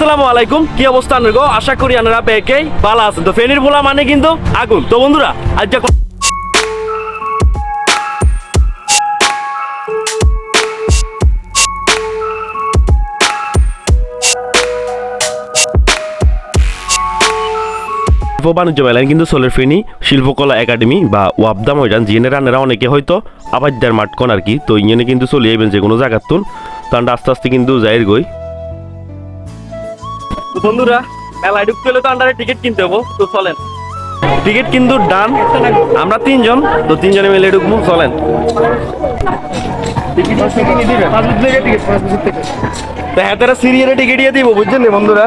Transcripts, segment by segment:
আসসালামু আলাইকুম। কি গো আশা করি আপনারা বেকেই ভালো আছেন। তো ফেনীর মানে কিন্তু আগুন। তো বন্ধুরা, আজ শিল্প বাণিজ্য মেলায় কিন্তু শিল্পকলা একাডেমি বা ওয়াবদা ময়দান জিএনের রানেরা অনেকে হয়তো আবাদ্যার মাঠকন আর কি, তো ইঞ্জনে কিন্তু চলে যাবেন যে কোনো জায়গার তুন। তখন আস্তে আস্তে কিন্তু যাইর গই। তো বন্ধুরা, মেলায় ঢুকতে হলে তো আন্ডারে টিকিট কিনতে হব, তো চলেন। টিকিট কিন্তু ডান, আমরা তিনজন, তো তিনজনে মিলে ঢুকবো, চলেন। তো হ্যাঁ তারা সিরিয়ালে দিব, বুঝছেন বন্ধুরা?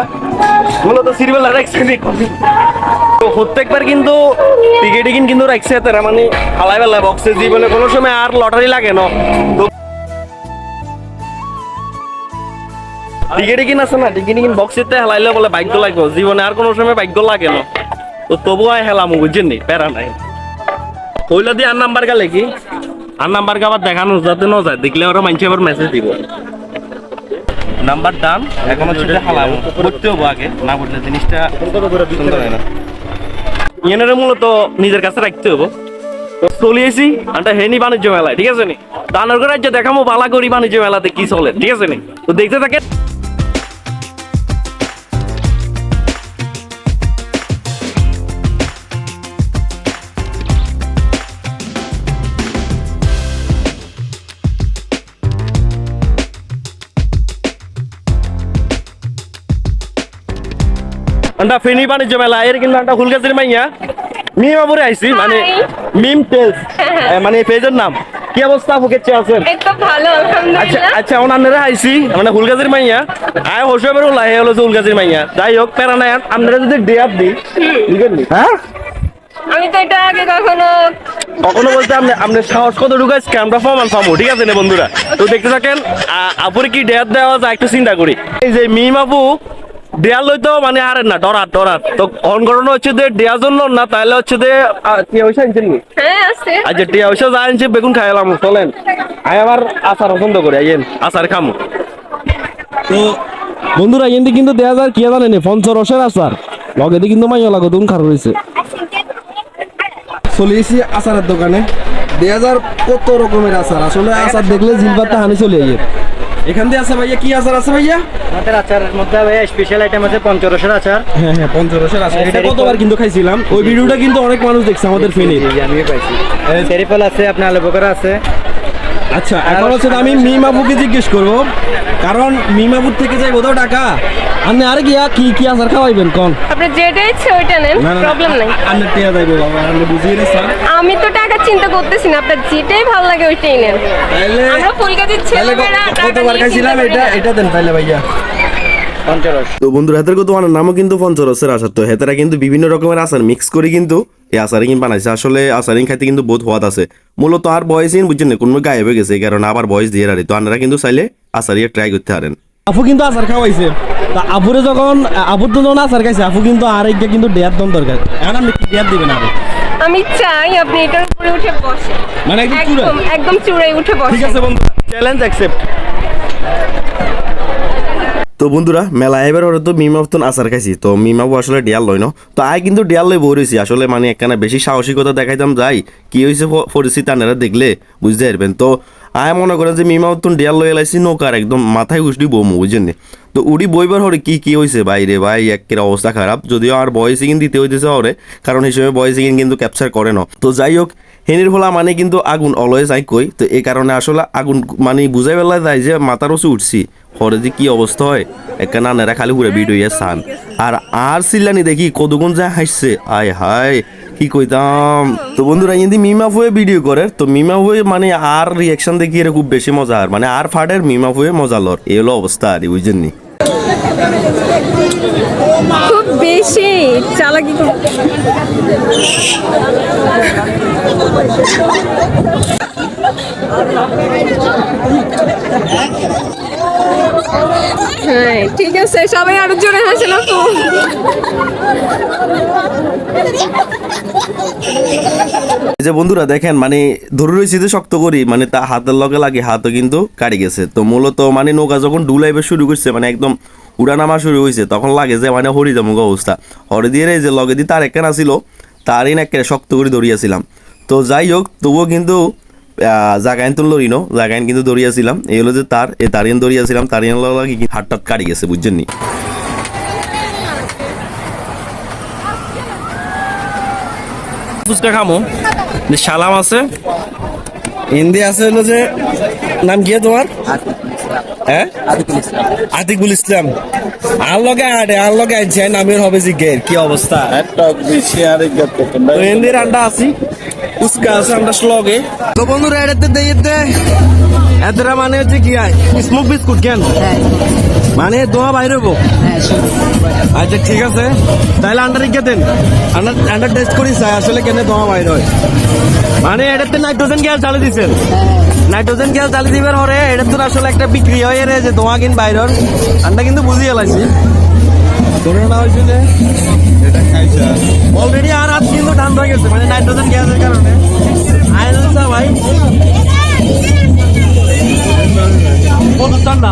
মূলত সিরিয়াল রাখছে তো প্রত্যেকবার কিন্তু কিন্তু রাখছে মানে হালাই বেলা বক্সে জীবনে কোনো সময় আর লটারি লাগে না। তো টিকিট টিকিট আছে না? টিকিট টিকিট বক্সেতে হেলাইলে বলে ভাগ্য জীবনে আর কোনো সময় ভাগ্য লাগে না? তো তবুও আমি হেলাম বুঝছেন নি? প্যারা নাই। দিয়ে আর নাম্বার গেলে কি? আর নাম্বার আবার দেখানো যাতে না যায়? দেখলে ওরা আবার মেসেজ দিব। নাম্বার ডান হালাম। করতে হব আগে। না জিনিসটা সুন্দর হয় না। মূলত নিজের কাছে রাখতে হব। তো চলে এসি একটা হেনি বাণিজ্য মেলায়, ঠিক আছে নি? দানের করে রাজ্য দেখাবো বালা করি বাণিজ্য মেলাতে কি চলে, ঠিক আছে নি? তো দেখতে থাকে আন্ডা ফেনি বাণিজ্য মেলা এর কিন্তু আন্ডা ফুলগাছির মাইয়া। মিম আবুরে আইছি মানে মিম টেলস মানে পেজের নাম। কি অবস্থা ফুকের চেয়ে আছেন? এই তো ভালো আচ্ছা আলহামদুলিল্লাহ আচ্ছা ওনারা আইছি মানে মাইয়া। আয় হোসেবের উল্লাহ হে হলো মাইয়া। যাই হোক প্যারা নাই আপনারা যদি ডেয়ার দিই বুঝলেন হ্যাঁ? আমি তো এটা আগে কখনো কখনো বলতে আপনি আপনার সাহস কত ঢুকাইছে পাবো ঠিক আছে না বন্ধুরা? তো দেখতে থাকেন আপুরে কি ডেয়ার দেওয়া যায় একটু চিন্তা করি। এই যে মিম আপু দেয়াল লইতো মানে আরে না ডরাত ডরাত। তো অন ঘটনা হচ্ছে যে দেয়ার জন্য না তাহলে হচ্ছে যে টিয়া আনছেন নি হ্যাঁ আচ্ছা টিয়া যা আনছে বেগুন খাইলাম চলেন। আমি আবার আচার পছন্দ করি আইয়েন আচার খামু। তো বন্ধুরা এখান কিন্তু দেয়া যায় কি জানেন পঞ্চরসের আচার। লগে দিয়ে কিন্তু মাইয়া লাগো তুমি খারাপ রয়েছে চলে এসেছি আচারের দোকানে। দুই হাজার কত রকমের আচার আসলে আচার দেখলে জিলবারটা হানি চলে আইয়ে। এখান দিয়ে আছে ভাইয়া কি আচার আছে ভাইয়া? আমাদের আচারের মধ্যে ভাইয়া স্পেশাল আইটেম আছে পঞ্চরসের আচার। হ্যাঁ হ্যাঁ পঞ্চরসের আচার। এটা সেরি কতবার কিন্তু খাইছিলাম। ওই ভিডিওটা কিন্তু অনেক মানুষ দেখছে আমাদের ফেনে আমিও পাইছি সেরিফল আছে আপনার আলু বকরা আছে। আচ্ছা এখন হচ্ছে আমি মিমাবুকে জিজ্ঞেস করব। কারণ মিমাপুর থেকে যাই কোথাও টাকা। আপনি আর গিয়া কি কি আসার খাওয়াইবেন কোন? আপনি যেটা ইচ্ছে ওইটা নেন প্রবলেম নাই। আপনি টিয়া যাইবো বাবা আপনি বুঝিয়ে রে আমি তো টাকা চিন্তা করতেছি না আপনার যেটাই ভালো লাগে ওইটাই নেন। তাহলে আমরা ফুলগাছির তাহলে ছেলেমেয়েরা টাকা কতবার খাইছিলাম এটা? এটা দেন তাহলে ভাইয়া। তো বন্ধুরা হাতের কত আমার নামও কিন্তু পঞ্চরসের আচার। তো হেতারা কিন্তু বিভিন্ন রকমের আচার মিক্স করে কিন্তু এই আচারিং বানাইছে। আসলে আচারিং খাইতে কিন্তু বহুত হওয়াত আছে। মূলত আর বয়সই বুঝছেন না? কোনো গায়েব হয়ে গেছে এই কারণে আবার বয়স দিয়ে রাখি তো আপনারা কিন্তু চাইলে আচারিয়ে ট্রাই করতে পারেন। আপু কিন্তু আচার খাওয়াইছে। তা আপুরে যখন আপুর তো যখন আচার খাইছে আপু কিন্তু আর একটা কিন্তু ডেয়ার দম দরকার। এখন আপনি কি ডেয়ার দিবেন আরে আমি চাই আপনি এটার উপরে উঠে বসেন। মানে একদম একদম চূড়ায়? উঠে ঠিক আছে বন্ধু চ্যালেঞ্জ অ্যাকসেপ্ট তো বন্ধুরা, মেলা এবার ওরা তো মিমা মতন আসার খাইছি, তো মিমাবু আসলে ডিয়াল লয় ন। তো আয় কিন্তু ডিয়াল লই বইরেছি আসলে মানে একখানা বেশি সাহসিকতা দেখাইতাম যাই, কি হয়েছে পরিস্থিতি আনারা দেখলে, বুঝতে পারবেন। তো আয় মনে করেন যে মিমাবতন ডিয়াল লই এলাইছি নৌকার একদম মাথায় উঠি বমু, বুঝছেন নি? তো উড়ি বইবার হরে কি কি হয়েছে বাইরে ভাই, একের অবস্থা খারাপ। যদিও আর কিন্তু দিতে হইতেছে হরে, কারণ সময় বয়সে কিন্তু ক্যাপচার করে না। তো যাই হোক, হেনির ফলা মানে কিন্তু আগুন অলওয়েজ আই কই। তো এই কারণে আসলে আগুন মানে বুঝাই বেলা যায় যে মাথার ওসে উঠছি। পরে যে কি অবস্থা হয়? একটা নানেরা খালি ঘুরে ভিডিও ইয়ে সান। আর আর সিল্লানি দেখি কতগুণ যা হাসছে। আয় হায় কি কইতাম? তো বন্ধুরা যদি মিমা হয়ে ভিডিও করে। তো মিমা হয়ে মানে আর রিয়াকশন দেখি এর খুব বেশি মজা আর। মানে আর ফাটের মিমা হয়ে মজা লর। এই হলো অবস্থা আর বুঝছেন নি খুব বেশি। চালাকি খুব- হ্যাঁ ঠিক আছে, সবাই আরও জোরে হাসে না তো যে বন্ধুরা, দেখেন মানে ধরে রয়েছে যে শক্ত করি মানে তা হাতের লগে লাগে, হাতও কিন্তু কাটি গেছে। তো মূলত মানে নৌকা যখন ডুলাইবে শুরু করছে মানে একদম উড়ানামা শুরু হয়েছে তখন লাগে যে মানে হরি জমুক অবস্থা। হরে দিয়ে যে লগে দিয়ে তার একখানা ছিল, তারই না শক্ত করে ধরিয়াছিলাম। তো যাই হোক, তবুও কিন্তু জাগাইন তো লড়িনো জাগাইন কিন্তু দৌড়িয়েছিলাম এই হলো যে তার এই তারিয়ান দৌড়িয়েছিলাম তারিয়ান লাগে কি হাট টাট কাটি গেছে বুঝছেন নি? ফুচকা খামো। যে সালাম আছে। হিন্দি আছে হলো যে নাম গিয়ে তোমার? হ্যাঁ? আতিকুল ইসলাম। আর লগে আড়ে আর লগে আনছে নামের হবে জিজ্ঞের কি অবস্থা? হিন্দির আন্ডা আছি উস্কা আছে আমরা লগে তো বন্ধুরা এটাতে দেইতে এতরা মানে হচ্ছে কি আয়? স্মোক বিস্কুট কেন? মানে দোয়া বাইরে হব আচ্ছা ঠিক আছে তাহলে আন্ডার রেখে দেন আন্ডার আন্ডার টেস্ট করি চাই আসলে কেন দোয়া বাইরে হয় মানে এটাতে নাইট্রোজেন গ্যাস ঢালে দিছেন নাইট্রোজেন গ্যাস ঢালে দিবার পরে এটা তো আসলে একটা বিক্রি হয় রে যে দোয়া কিন বাইরের আমরা কিন্তু বুঝি গেলাইছি করোনা হয়েছে যে অলরেডি আর হাত কিন্তু হয়ে গেছে মানে নাইট্রোজেন গ্যাসের কারণে আয়োজন ভাই বলতাম না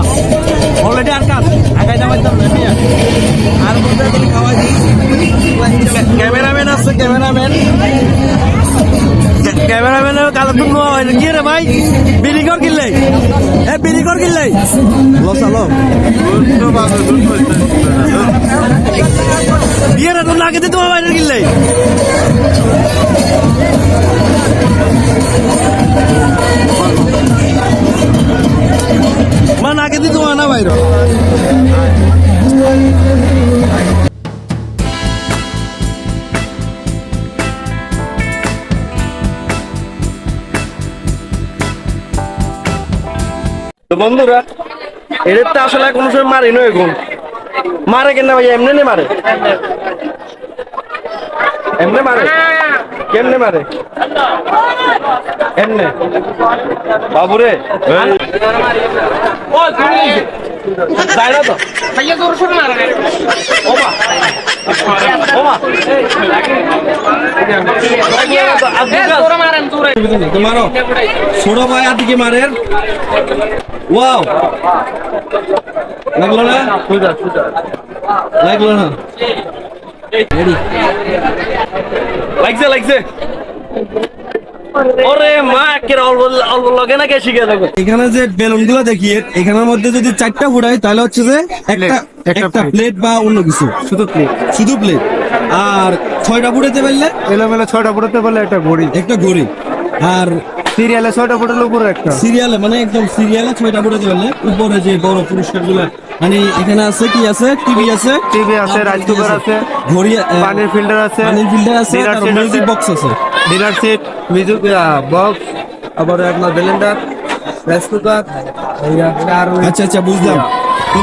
এ বিড়ি কর কিনলে লো চালো বিয়ে রে তুমি তোমার বাইরে কিনলে মা নাকে দি তোমার না বাইরে বন্ধুরা এদের তো আসলে কোনো সময় মারি নয় এখন মারে কেন ভাই? এমনি নে মারে। এমনি মারে? কেমনে মারে? এমনে। বাবুরে ও তুমি যাই না তো। ওমা। ওমা। মারো। ছোট ভাই আদিকে মারের ওয়াও লাগল না লাগল না লাগছে লাগছে ওরে মা একের অল্প অল্প লগে না কে শিখে দেখো এখানে যে বেলুনগুলো দেখি এখানের মধ্যে যদি চারটা ফুটাই তাহলে হচ্ছে যে একটা একটা প্লেট বা অন্য কিছু। শুধু প্লেট শুধু প্লেট আর ছয়টা ফুটাতে পারলে? এলোমেলো ছয়টা ফুটাতে পারলে একটা ঘড়ি। একটা ঘড়ি। আর সিরিয়ালে ছয়টা ফুটালে উপরে একটা সিরিয়ালে মানে একদম সিরিয়ালে ছয়টা ফুটাতে পারলে উপরে যে বড় পুরস্কারগুলো মানে এখানে আছে কি আছে? টিভি আছে? টিভি আছে রাইস কুকার আছে ঘড়ি পানির ফিল্টার আছে পানির ফিল্টার আছে মিউজিক বক্স আছে ডিনার সেট মিউজিক বক্স আবার আপনার ব্লেন্ডার রাইস কুকার আচ্ছা আচ্ছা বুঝলাম।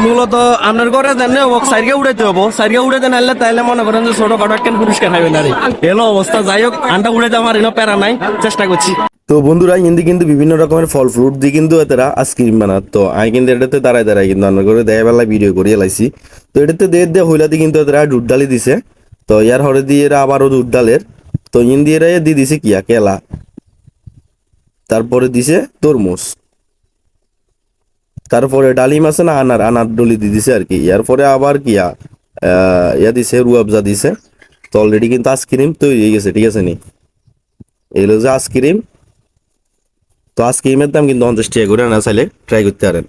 মূলত আপনার ঘরে জানে সাইডকে উড়াইতে হব। সাইডকে উড়াইতে নাহলে তাইলে মনে করেন যে ছোট খাটো একটা পুরস্কার হবে না রে। এলো অবস্থা যাই হোক আনটা উড়াইতে আমার এনো প্যারা নাই চেষ্টা করছি। তো বন্ধুরা হিন্দি কিন্তু বিভিন্ন রকমের ফল ফ্রুট দিয়ে কিন্তু এরা আইসক্রিম বানাত তো আমি কিন্তু এটাতে দাঁড়ায় দাঁড়ায় কিন্তু আমরা করে দেয় বেলা ভিডিও করিয়ে লাইছি তো এটাতে দিয়ে দিয়ে হইলাতে কিন্তু এরা দুধ ডালি দিছে। তো ইয়ার হরে দিয়ে এরা আবারও দুধ ডালের। তো হিন্দি এরা দিয়ে দিছে কিয়া? কেলা। তারপরে দিছে তরমুজ। তারপরে ডালিম আছে না, আনার আনার ডলি দিয়ে দিছে আর কি। ইয়ার পরে আবার কিয়া? ইয়া দিছে রুয়াবজা দিছে। তো অলরেডি কিন্তু আইসক্রিম তৈরি হয়ে গেছে, ঠিক আছে নি? এগুলো যে আইসক্রিম তো আইসক্রিমের দাম কিন্তু পঞ্চাশ টাকা করে না চাইলে ট্রাই করতে পারেন।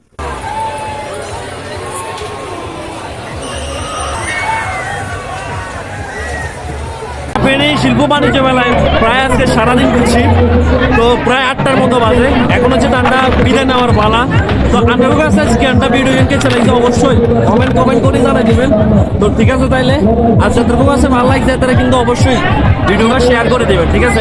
শিল্প বাণিজ্য মেলায় প্রায় আজকে সারাদিন ঘুরছি। তো প্রায় আটটার মতো বাজে। এখন হচ্ছে ঠান্ডা বিদায় নেওয়ার পালা। তো আপনার কাছে আজকে একটা ভিডিও গেমকে চালাইছে অবশ্যই কমেন্ট কমেন্ট করে জানাই দিবেন। তো ঠিক আছে তাইলে। আর যাদের কাছে ভালো লাগছে তারা কিন্তু অবশ্যই ভিডিওটা শেয়ার করে দেবেন। ঠিক আছে?